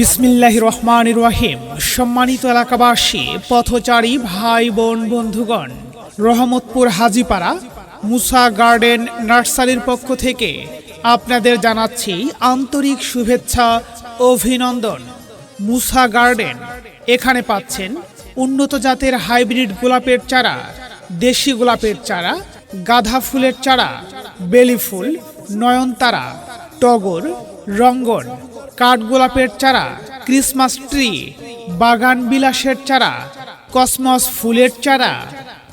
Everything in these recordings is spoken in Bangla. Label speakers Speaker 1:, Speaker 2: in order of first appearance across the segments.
Speaker 1: বিসমিল্লাহ রহমান রহিম সম্মানিত এলাকাবাসী, পথচারী ভাই, বোন, বন্ধুগণ, রহমতপুর হাজিপাড়া, মুসা গার্ডেন নার্সারির পক্ষ থেকে আপনাদের জানাচ্ছি আন্তরিক শুভেচ্ছা, অভিনন্দন। মুসা গার্ডেন, এখানে পাচ্ছেন উন্নত জাতের হাইব্রিড গোলাপের চারা, দেশি গোলাপের চারা, গাঁদা ফুলের চারা, বেলি ফুল, নয়নতারা, টগর রঙ্গন, কাঠগোলাপের চারা, ক্রিসমাস ট্রি বাগান বিলাসের চারা, কসমস ফুলের চারা,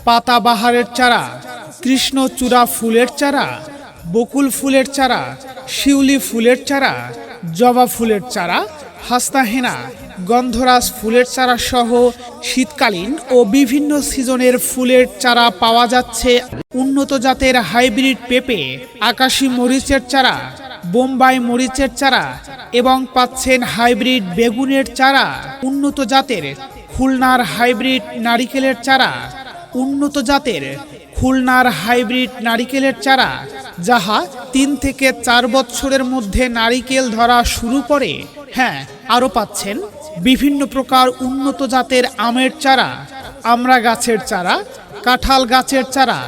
Speaker 1: পাতাবাহারের চারা, কৃষ্ণচূড়া ফুলের চারা, বকুল ফুলের চারা, শিউলি ফুলের চারা, জবা ফুলের চারা হাস্তাহেনা গন্ধরাজ ফুলের চারা সহ শীতকালীন ও বিভিন্ন সিজনের ফুলের চারা পাওয়া যাচ্ছে। উন্নত জাতের হাইব্রিড পেঁপে, আকাশি মরিচের চারা বোম্বাই মরিচের চারা এবং পাচ্ছেন হাইব্রিড বেগুনের চারা। উন্নত জাতের খুলনার হাইব্রিড নারিকেলের চারা। উন্নত জাতের খুলনার হাইব্রিড নারিকেলের চারা, যাহা তিন থেকে চার বছরের মধ্যে নারিকেল ধরা শুরু করে হ্যাঁ আরও পাচ্ছেন বিভিন্ন প্রকার উন্নত জাতের আমের চারা আমড়া গাছের চারা, কাঁঠাল গাছের চারা,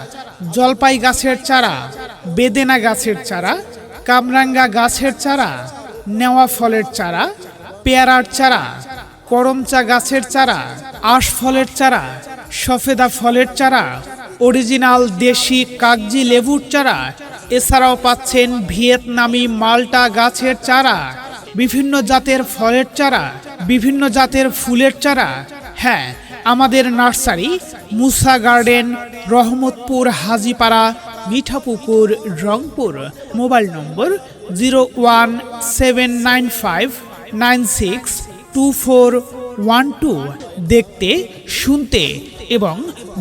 Speaker 1: জলপাই গাছের চারা, বেদেনা গাছের চারা কামরাঙ্গা গাছের চারা, নেওয়া ফলের চারা, পেয়ারার চারা, করমচা গাছের চারা, আশ ফলের চারা, সফেদা ফলের চারা, অরিজিনাল দেশি কাগজি লেবুর চারা, এছাড়াও পাচ্ছেন ভিয়েতনামি মাল্টা গাছের চারা, বিভিন্ন জাতের ফলের চারা, বিভিন্ন জাতের ফুলের চারা। হ্যাঁ আমাদের nursery, Musa garden, Rahmatpur, Hajipara Mithapukur, Rangpur. Mobile number zero one seven nine five nine six two four one two. দেখতে, শুনতে এবং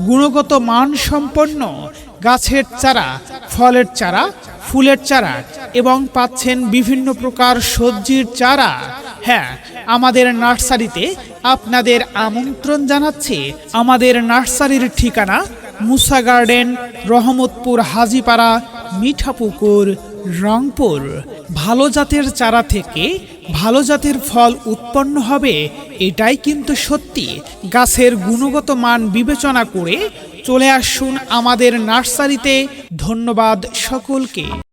Speaker 1: গুণগত মান সম্পন্ন গাছের চারা, ফলের চারা, ফুলের চারা এবং পাচ্ছেন বিভিন্ন প্রকার সবজির চারা। হ্যাঁ আমাদের নার্সারিতে আপনাদের আমন্ত্রণ জানাচ্ছি। আমাদের নার্সারির ঠিকানা মুসা গার্ডেন, রহমতপুর, হাজিপাড়া, মিঠাপুকুর, রংপুর। ভালো জাতের চারা থেকে ভালো জাতের ফল উৎপন্ন হবে, এটাই কিন্তু সত্যি। গাছের গুণগত মান বিবেচনা করে চলে আসুন আমাদের নার্সারিতে। ধন্যবাদ সকলকে।